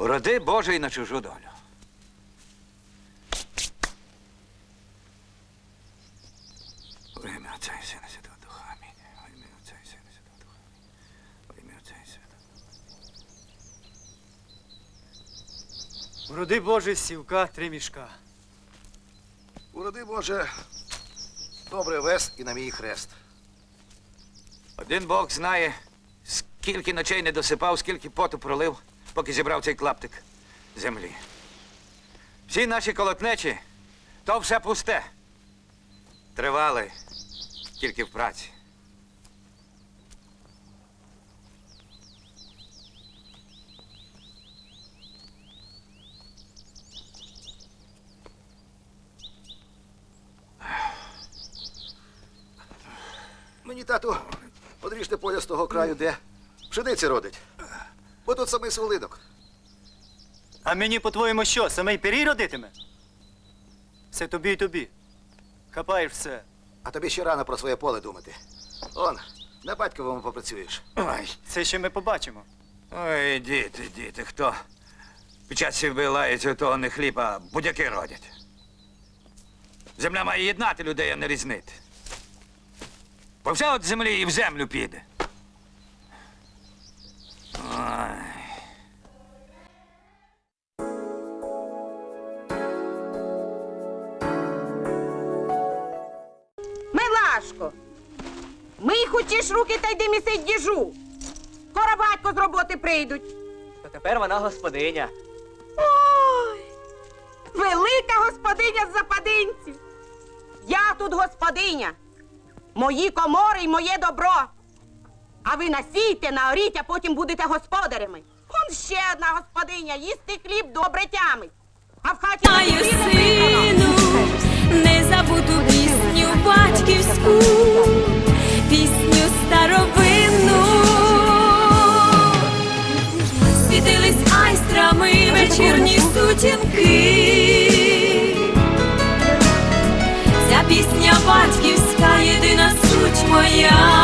Уроди Божий на чужу долю. Во ім'я Отця і Сина Святого Духа. Амінь. Во ім'я Отця і Сина Святого Духа. Амінь. Во ім'я Отця і Святого. Уроди Божий сівка три мішка. Уроди, Боже, добре вес і на мій хрест. Один Бог знає, скільки ночей не досипав, скільки поту пролив, поки зібрав цей клаптик землі. Всі наші колотнечі то все пусте. Тривали тільки в праці. Мені, тату, одріжте поля з того краю, де пшениці родить. Бо тут самий сволинок. А мені, по-твоєму, що, самий пирій родитиме? Все тобі й тобі. Хапаєш все. А тобі ще рано про своє поле думати. Он, на батьковому попрацюєш. Ой, Це ще ми побачимо. ой, діти, діти, хто під час сівби лається, того не хліб, а будь-які родять. Земля має єднати людей, а не різнити. Бо все от землі і в землю піде. Милашко, мий хочеш руки та йди місить діжу. Скоро батько з роботи прийдуть. То тепер вона господиня. Ой, велика господиня з западинців. Я тут господиня. Мої комори й моє добро. А ви насійте, наоріть, а потім будете господарями. Он ще одна господиня, їсти хліб добре тямить. А в хаті Маю сину, незабуту пісню батьківську, пісню старовинну. Світились айстрами вечірні сутінки. Ця пісня батьківська, єдина суть моя.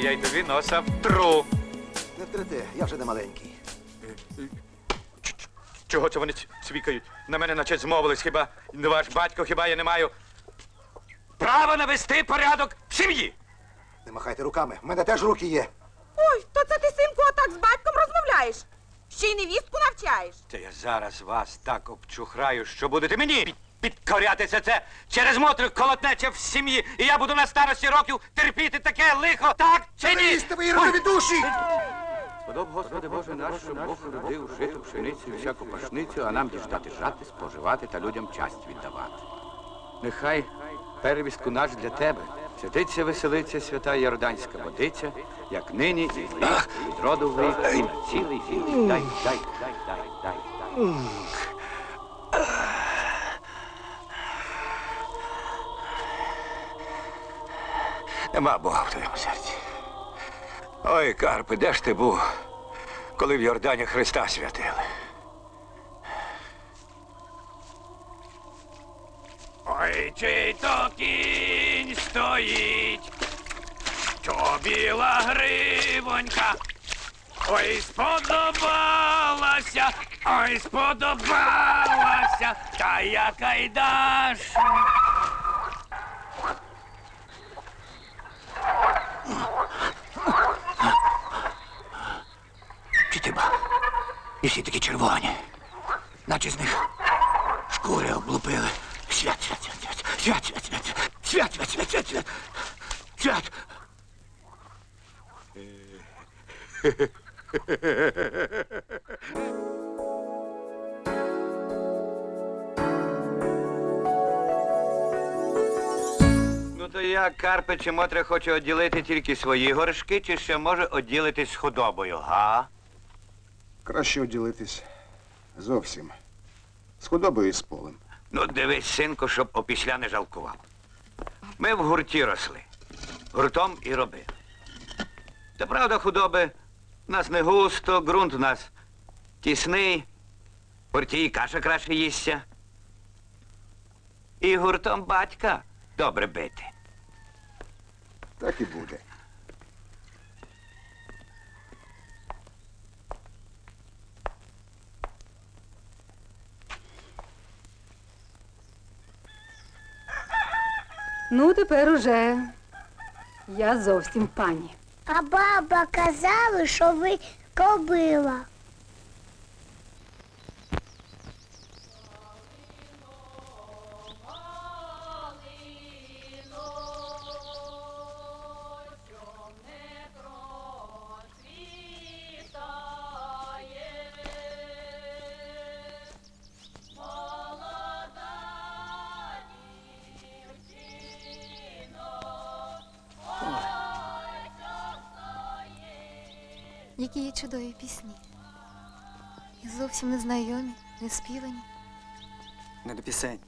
Я й тобі носа втру. Не втрете, я вже не маленький. Чого це вони цвікають? На мене наче змовились, хіба не ваш батько, хіба я не маю права навести порядок в сім'ї? Не махайте руками, в мене теж руки є. Ой, то це ти, синку, отак з батьком розмовляєш? Ще й невістку навчаєш? Та я зараз вас так обчухраю, що будете мені підкорятися це через мотрих колотнеча в сім'ї, і я буду на старості років терпіти таке лихо, так чи ні? Їсти ви родові душі! Сподоб, Господи Боже наш, щоб Бог родив житу пшеницю і всяку пашницю, а нам діждати жати, споживати та людям часть віддавати. Нехай перевістку наш для тебе. Святиться, веселиться свята Йорданська водиця, як нині і врік, і від роду в рік, і на цілий вік. Дай, дай, дай, дай, дай, дай. Нема Бога в твоєму серці. Ой, Карпе, де ж ти був, коли в Йордані Христа святили? Ой, чий то кінь стоїть що біла гривонька. Ой, сподобалася, ой, сподобалася, та я. Читиба, і всі такі червоні, наче з них шкури облупили. Свят, свят, свят, свят, свят, свят, свят, свят, свят, свят, свят, свят. Ну то як Карпе чи Мотря хоче оділити тільки свої горшки, чи ще може оділитись худобою, га? Краще оділитись зовсім. З худобою і з полем. Ну, дивись, синку, щоб опісля не жалкував. Ми в гурті росли. Гуртом і робили. Та правда, худоби нас не густо, ґрунт у нас тісний, в гурті і каша краще їсться. І гуртом батька добре бити. Так і буде. Ну, тепер уже я зовсім пані. А баба казала, що ви кобила. Які є чудові пісні. І зовсім незнайомі, неспівані. Не до пісень.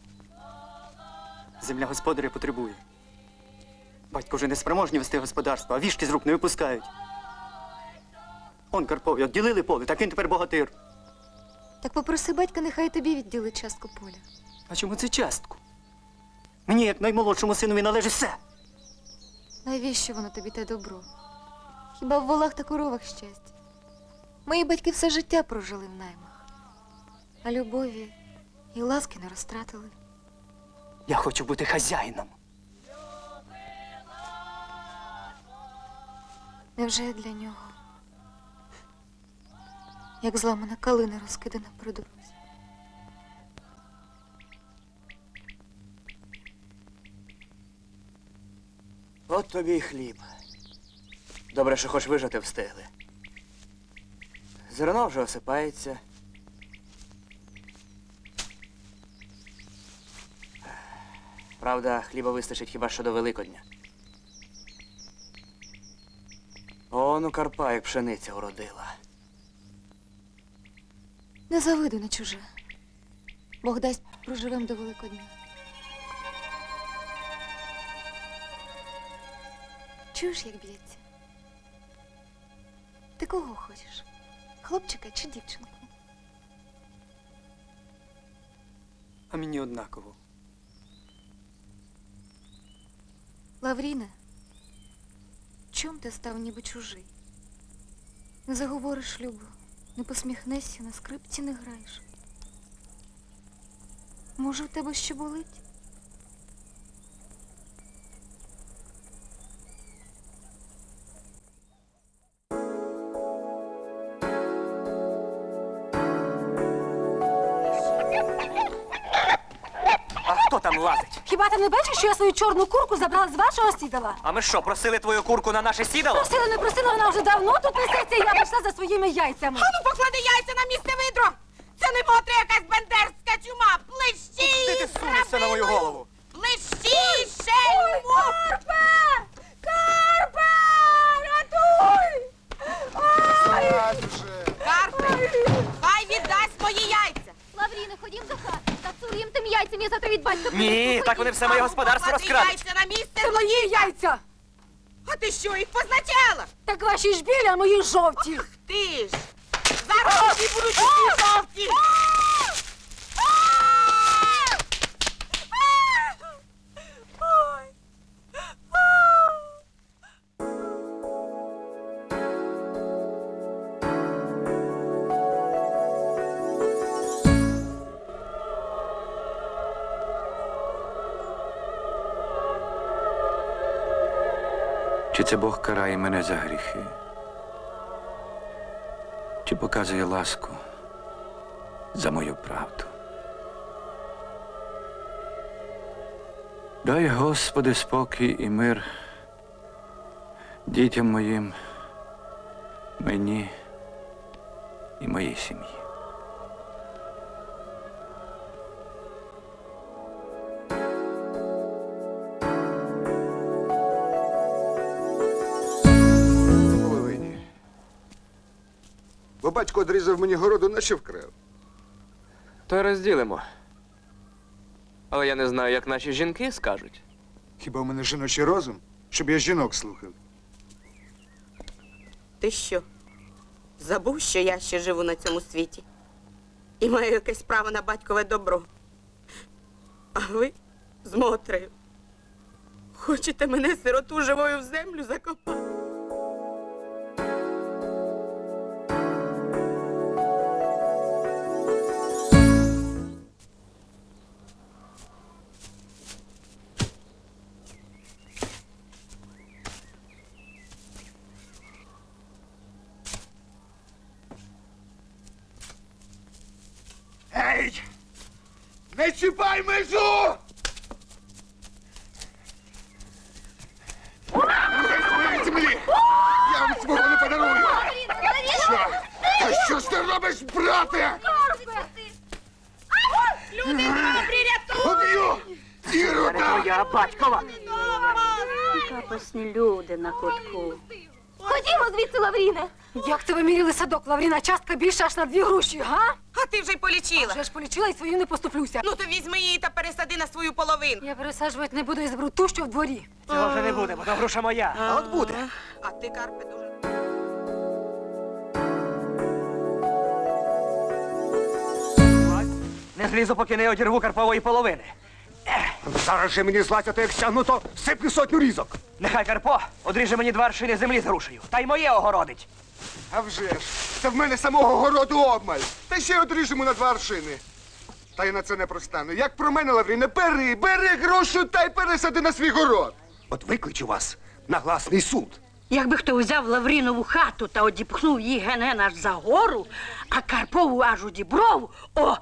Земля господаря потребує. Батько вже не спроможні вести господарство, а вішки з рук не випускають. Он Карпові відділили поле, так він тепер богатир. Так попроси батька, нехай тобі відділить частку поля. А чому це частку? Мені, як наймолодшому синові, належить все. Навіщо воно тобі те добро? Хіба в волах та коровах щастя? Мої батьки все життя прожили в наймах, а любові і ласки не розтратили. Я хочу бути хазяїном. Невже для нього? Як зламана калина розкидана при дорозі. От тобі й хліб. Добре, що хоч вижити встигли. Зерно вже осипається. Правда, хліба вистачить хіба що до Великодня. Он у Карпа, як пшениця уродила. Не завидуй на чуже. Бог дасть проживем до Великодня. Чуєш, як б'ється? Ти кого хочеш? Хлопчика чи дівчинку? А мені однаково. Лавріне, чом ти став ніби чужий? Не заговориш любо, не посміхнешся, на скрипці не граєш. Може, в тебе що болить? Хто там лазить? Хіба ти не бачиш, що я свою чорну курку забрала з вашого сідала? А ми що, просили твою курку на наше сідало? Просила, не просила, вона вже давно тут несеться, і я прийшла за своїми яйцями. Ану, поклади яйця на місце видро! Це не мотря якась бендерська чума! Блищі! Ти ти сунешся на мою голову. Блищі, шельму! Карпе! Карпе! Рятуй! Карпе! Хай віддасть мої яйця! Лавріна, ходім до хати. Та тим яйцям, я завтра від батька Ні, так вони все моє господарство розкрадуть. яйця на місце! Це мої яйця! А ти що, їх позначала? Так ваші ж білі, а мої жовті. Ти ж! Зараз тобі будуть усі жовті! Чи це Бог карає мене за гріхи? Чи показує ласку за мою правду? Дай, Господи, спокій і мир дітям моїм, мені і моїй сім'ї. Батько одрізав мені городу, наче вкрав. То й розділимо. Але я не знаю, як наші жінки скажуть. Хіба в мене жіночий розум, щоб я жінок слухав? Ти що? Забув, що я ще живу на цьому світі і маю якесь право на батькове добро. А ви з Мотрею хочете мене сироту живою в землю закопати? Чіпай межу! Не землі! Я вам свого не подарую! Що? Та що ж ти робиш, брате? Люди добрі, Уб'ю! Ірода! Я батькова! Капосні люди на кутку. Ходімо звідси, Лавріне. Як це ви міряли садок, Лавріна? Частка більша аж на дві груші, га? Ти вже й полічила. Вже ж полічила і свою не поступлюся. Ну то візьми її та пересади на свою половину. Я пересаджувати не буду із бруту, що в дворі. Цього вже не буде, бо то груша моя. А от буде. А ти, Карпе, дуже. Не злізу, поки не одірву карпової половини. Зараз же мені златя, як стягну, то сипни сотню різок. Нехай Карпо одріже мені два аршини землі з грушею. Та й моє огородить. А вже ж, це в мене самого городу обмаль. Та ще й одріжемо на два аршини. Та я на це не простану. Як про мене, Лавріне, бери, бери грошу та й пересади на свій город. От викличу вас на гласний суд. Якби хто взяв Лаврінову хату та одіпхнув її генен аж за гору, а Карпову аж у діброву, о,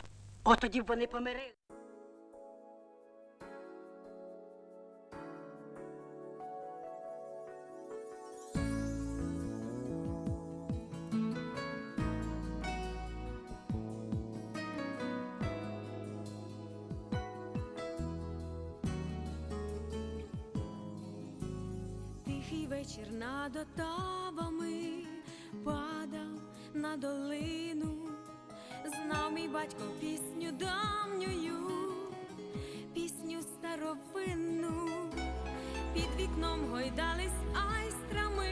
о тоді б вони помирили. Вечір над отавами падав на долину, знав мій батько пісню давньою, пісню старовинну, під вікном гойдались айстрами,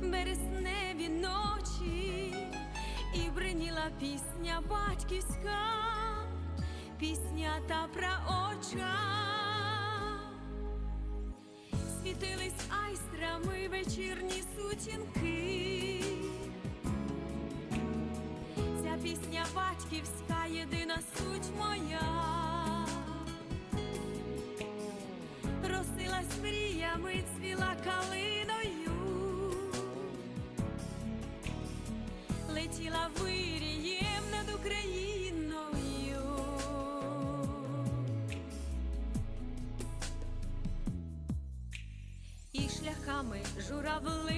бересневі ночі, і бриніла пісня батьківська, пісня та праоча. Айстрами вечірні сутінки. Ця пісня батьківська, єдина суть моя. traveling